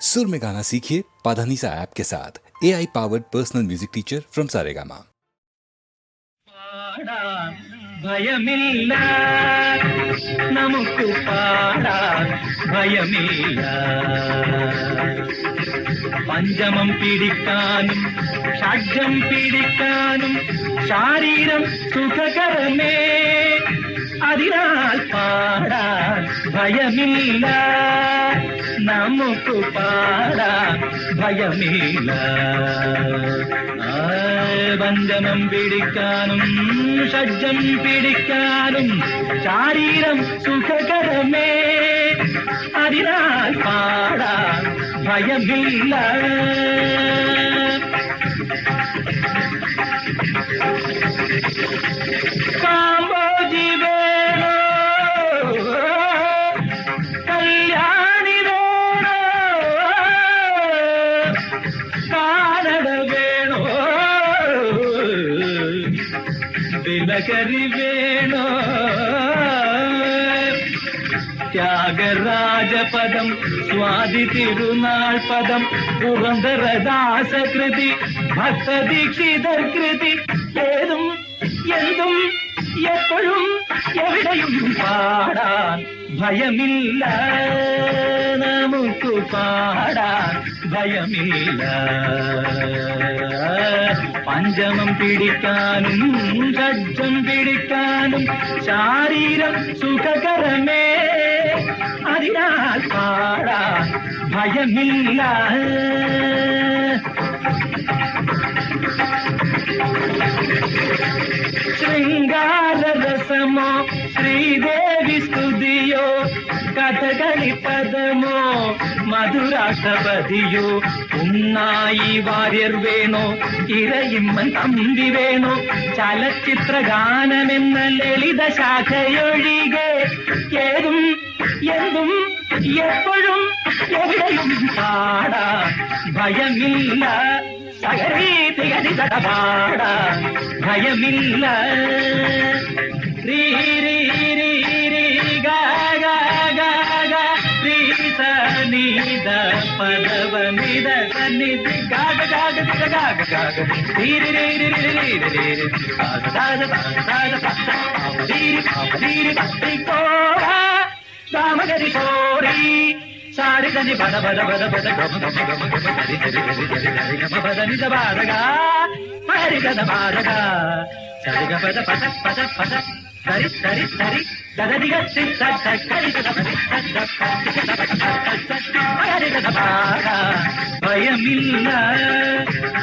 सुर में गाना सीखिए पाधानीसा ऐप के साथ A I powered personal music teacher from Saregama പാടാൻ ഭയമില്ല നമുക്ക് പാടാൻ ഭയമില്ല പഞ്ചമം പിടിക്കാനും ഷഡ്ജം പിടിക്കാനും ശാരീരം സുഖകരമേ അതിനാൽ പാടാൻ ഭയമില്ല. നമുക്ക് പാടാൻ ഭയമില്ല. ബന്ധനം പിടിക്കാനും ഷഡ്ജം പിടിക്കാനും ശാരീരം സുഖകരമേ. അതിനാൽ പാടാൻ ഭയമില്ല. ത്യാഗരാജപദം സ്വാതി തിരുനാൾ പദം പുറന്തരദാസകൃതി ഭക്തദീക്ഷിതർ കൃതി ഏതും എന്തും എപ്പോഴും എവിടെയും പാടാൻ ഭയമില്ല. നമുക്ക് പാടാൻ ഭയമില്ല. പഞ്ചമം പിടിക്കാനും ഷഡ്ജം പിടിക്കാനും ശാരീരം സുഖകരമേ അതിനാൽ പാടാൻ ഭയമില്ല. ശൃംഗാരരസമോ ശ്രീദേവി സ്തുതിയോ കഥകളി പദമോ മധുരാഷ്ട്രപതിയോ ഉണ്ണായി വാര്യർ വേണോ ഇരയിമ്മൻ തമ്പി വേണോ ചലച്ചിത്ര ഗാനമെന്ന ലളിത ശാഖയൊഴികെ ഏതും എന്തും എപ്പോഴും എവിടെയും പാടാ ഭയമില്ല തകരേ തികതി ഭയമില്ല പദവനിത സന്നിധി ഗാഗ ഗാഗ ഗാഗ ഗാഗ ഗാഗ തീരി രീരി രീരി രീരി സാധ రామగరి కోరి సారిదని బద బద బద బద బద నిజ బాధగా. హరిగద బాధగా. సరిగ పద పద పద పద. సరి సరి సరి. సరదిగ హరిగద బాగా భయమిల్ల.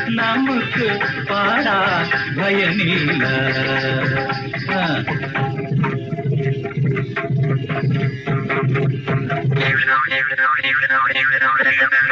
നമുക്ക് പാടാ ഭയമില്ല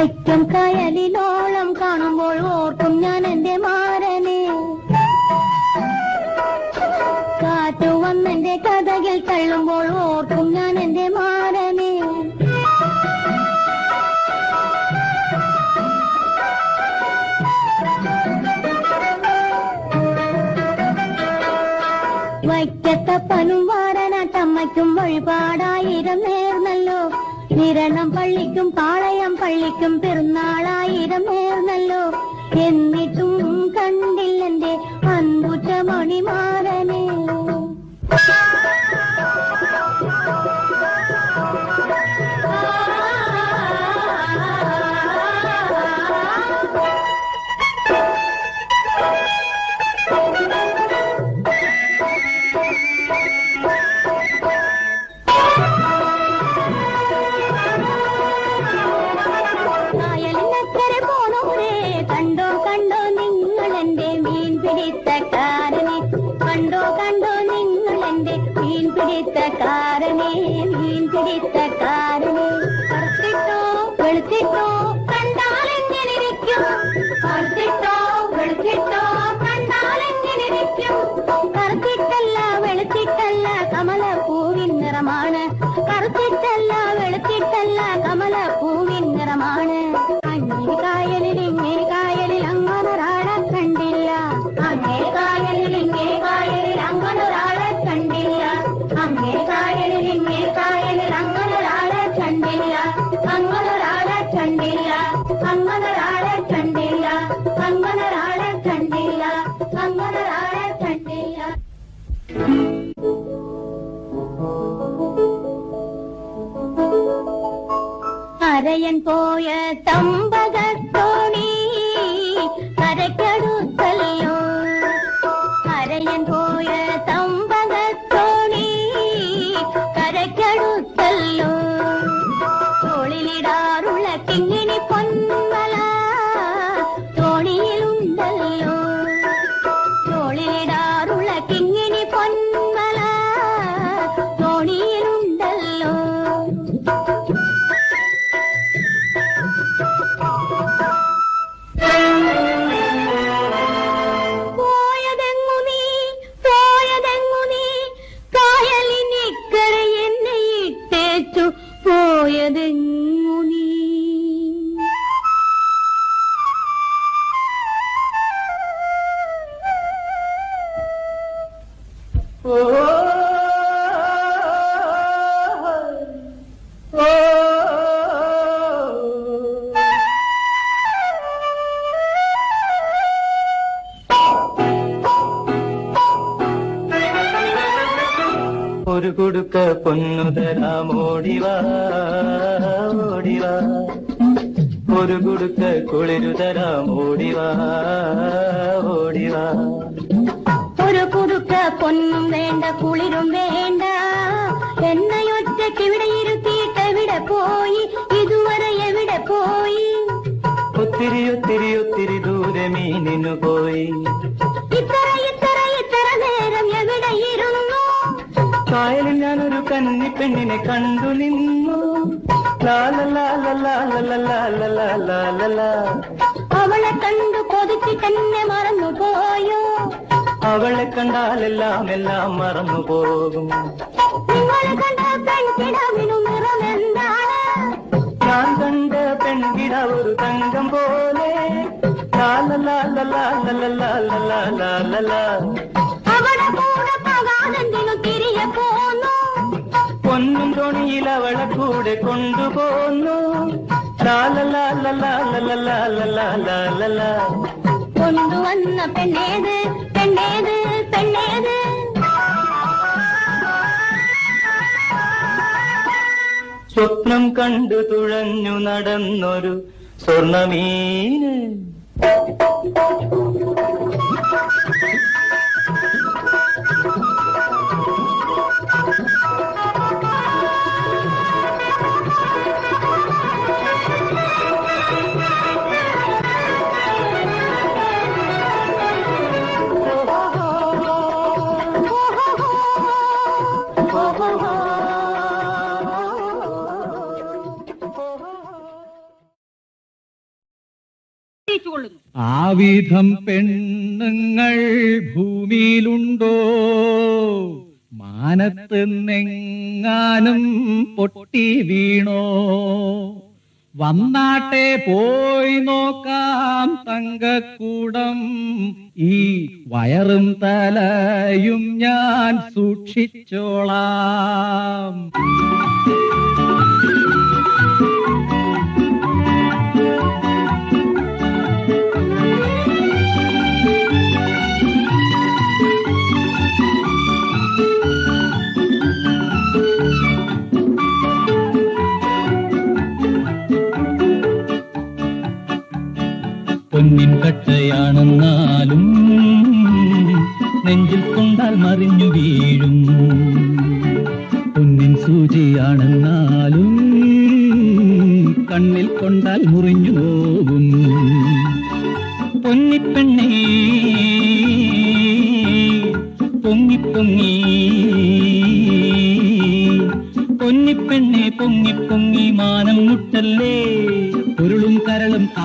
വൈക്കം കായലിലോളം കാണുമ്പോൾ ഓർക്കും ഞാൻ എന്റെ മാരനെ. കാറ്റു വന്നെന്റെ കഥകിൽ തള്ളുമ്പോൾ ഓർക്കും ഞാൻ എന്റെ മാരനെ. വൈക്കത്തപ്പനും വാരനാട്ടമ്മയ്ക്കും വഴിപാടായിരം നേർന്നല്ലോ. നിരണം പള്ളിക്കും പാള പള്ളിക്കും പെരുന്നാളായിരം നേർന്നല്ലോ എന്നിട്ടും കണ്ടില്ലെന്റെ Oh yeah. சோறு கொடுக்க பொன்னுதராம் ஓடிவா ஓடிவா ஒரு கொடுக்க குளிருதராம் ஓடிவா ஓடிவா ஒரு கொடுக்க பொன்னும் வேண்ட குளிரும் வேண்டா. என்னை ஒற்றக்கு விட இருக்கிட்ட விட போய் இதுவரை எவிட போய். ஒத்திரி ஒத்திரி ஒத்திரி தூரமே நின்னு போய். കായലിൽ ഞാനൊരു കന്നി പെണ്ണിനെ കണ്ടു നിന്നു. അവളെ കണ്ടു കൊതിച്ച് തന്നെ മറന്നു പോയോ അവളെ കണ്ടാലെല്ലാം എല്ലാം മറന്നു പോകും കണ്ട ഞാൻ കണ്ട പെൺകിട ഒരു തങ്കം പോലെ. അവളെ തോണിയിൽ അവളെ കൂടെ കൊണ്ടുപോന്നു. കൊണ്ടുവന്ന പെണ്ണേത് പെണ്ണേത് പെണ്ണേത്. സ്വപ്നം കണ്ടു തുഴഞ്ഞു നടന്നൊരു സ്വർണമീന്. ആവിധം പെണ്ണുങ്ങൾ ഭൂമിയിലുണ്ടോ? മാനത്ത് നെങ്ങാനും പൊട്ടി വീണോ? വന്നാട്ടെ പോയി നോക്കാം തങ്കക്കൂടം. ഈ വയറും തലയും ഞാൻ സൂക്ഷിച്ചോളാം.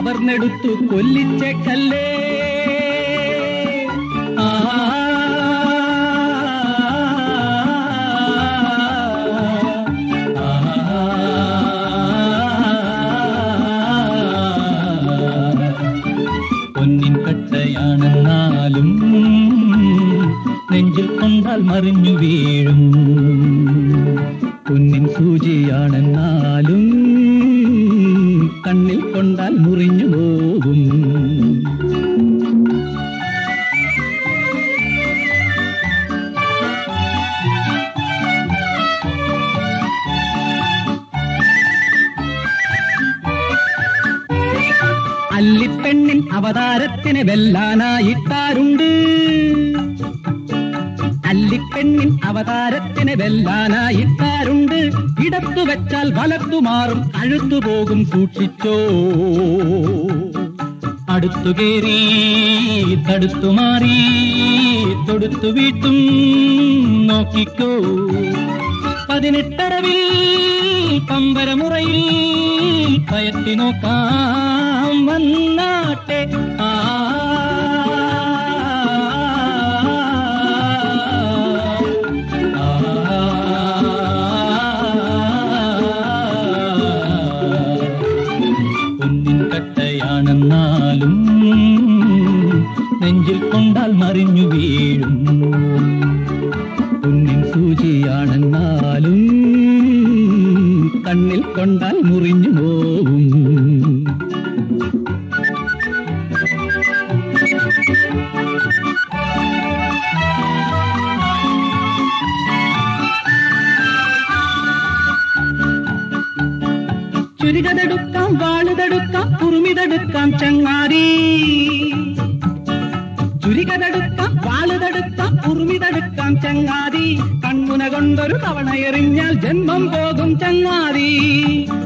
കവർന്നെടുത്തു കല്ലേ. ആ പൊന്നിൻ കൊണ്ടാൽ മറിഞ്ഞു വീഴും. പൊന്നിൻ സൂചിയാണെന്നാലും അവതാരത്തിന് വെല്ലാനായിട്ടാരുണ്ട്. അല്ലിപ്പെണ്ണിൻ അവതാരത്തിന് വെല്ലാനായിട്ടാരുണ്ട്. ഇടത്തു വെച്ചാൽ വലത്തു മാറും അഴുത്തു പോകും സൂക്ഷിച്ചോ. അടുത്തു കേറി തടുത്തു മാറി തൊടുത്തു വീട്ടും നോക്കിക്കോ. പതിനെട്ടരവിൽ പമ്പരമുറയിൽ പയറ്റി നോക്കാം വന്നാട്ടെ ആ. കട്ടയാണെന്നാലും നെഞ്ചിൽ കൊണ്ടാൽ മറിഞ്ഞു വീഴും പൊന്നിൻ സൂചിയാണെന്നാലും കണ്ണിൽ കൊണ്ടാൽ മുറിഞ്ഞു പോകും ചുരികതെടുക്കാം വാളുതെടുക്കാം കുറുമിതെടുക്കാം ചങ്ങാരി ജന്മം പോകും ചങ്ങാതി.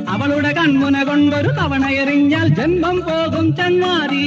അവളുടെ കൺമുന കൊണ്ടൊരു തവണ എറിഞ്ഞാൽ ജന്മം പോകും ചങ്ങാതി.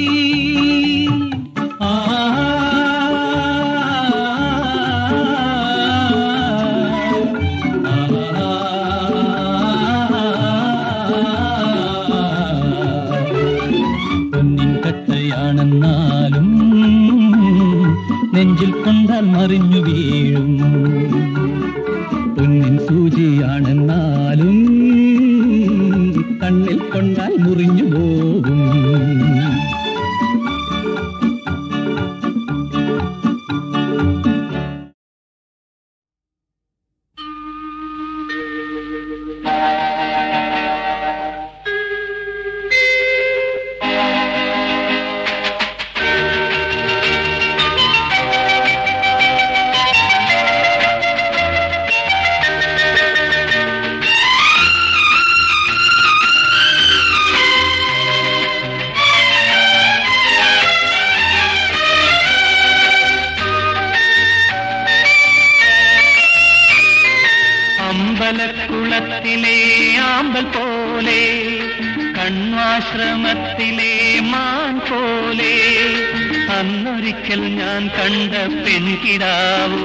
പെൺകിടാവോ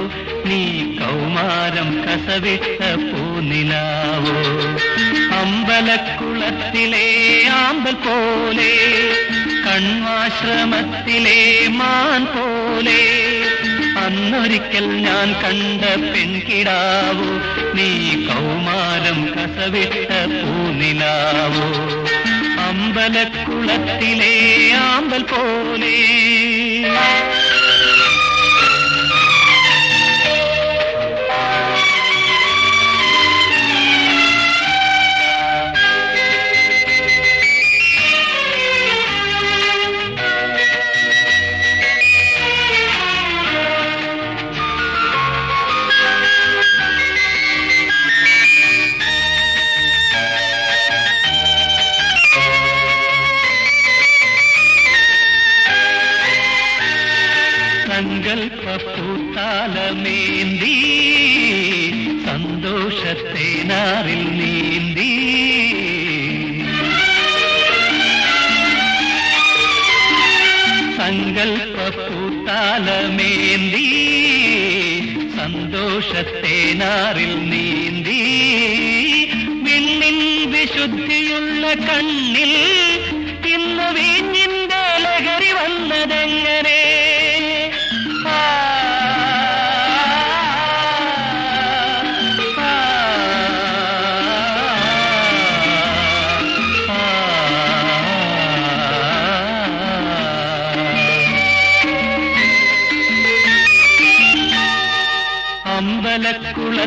നീ കൗമാരം കസവിട്ട പൂനിലാവോ? അമ്പലക്കുളത്തിലെ ആമ്പൽ പോലെ കൺവാശ്രമത്തിലെ മാൻ പോലെ അന്നൊരിക്കൽ ഞാൻ കണ്ട പെൺകിടാവോ നീ കൗമാരം കസവിട്ട പൂനിലാവോ? അമ്പലക്കുളത്തിലെ ആമ്പൽ പോലെ സങ്കൽപ്പൂത്താലമേന്തി സന്തോഷത്തേനാറിൽ നീന്തി. വിണ്ണിൻ വിശുദ്ധിയുള്ള കണ്ണിൽ ഇന്ന് വീഞ്ഞിന്റെ ലഹരി വന്നതെങ്ങനെ?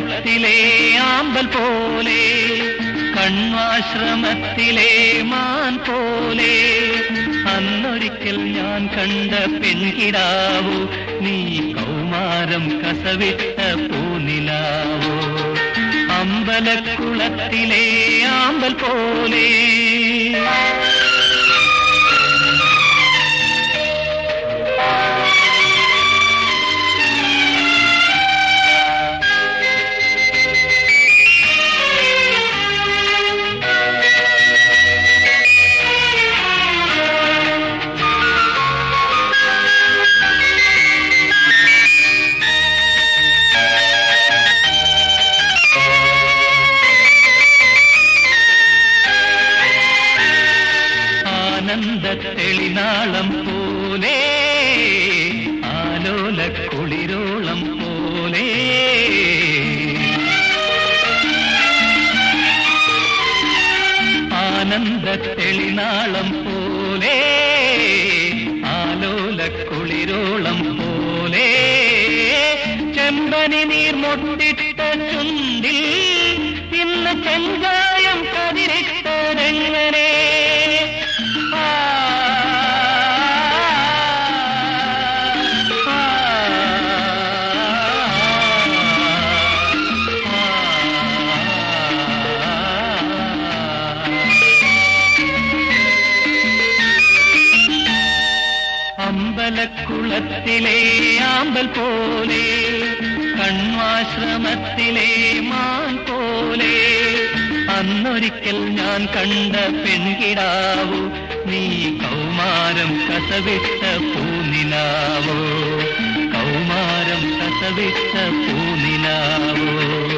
അമ്പലക്കുളത്തിലെ ആമ്പൽ പോലെ കണ്വാശ്രമത്തിലെ മാൻ പോലെ. അന്നൊരിക്കൽ ഞാൻ കണ്ട പെൺകിടാവൂ നീ കൗമാരം കസവിട്ട പൂനിലാവോ. അമ്പലക്കുളത്തിലെ ആമ്പൽ പോലെ ആനന്ദ തെളിനാളം പോലെ ആലോല കുളിരോളം പോലെ. ആനന്ദ തെളിനാളം പോലെ ആലോല കുളിരോളം പോലെ. ചെമ്പനി നീർ അമ്പലക്കുളത്തിലെ ആമ്പൽ പോലെ കണ്വാശ്രമത്തിലെ മാൻ പോലെ. അന്നൊരിക്കൽ ഞാൻ കണ്ട പെൺകിടാവു നീ കൗമാരം കസവിട്ട പൂനിലാവോ. കൗമാരം കസവിട്ട പൂനിലാവോ.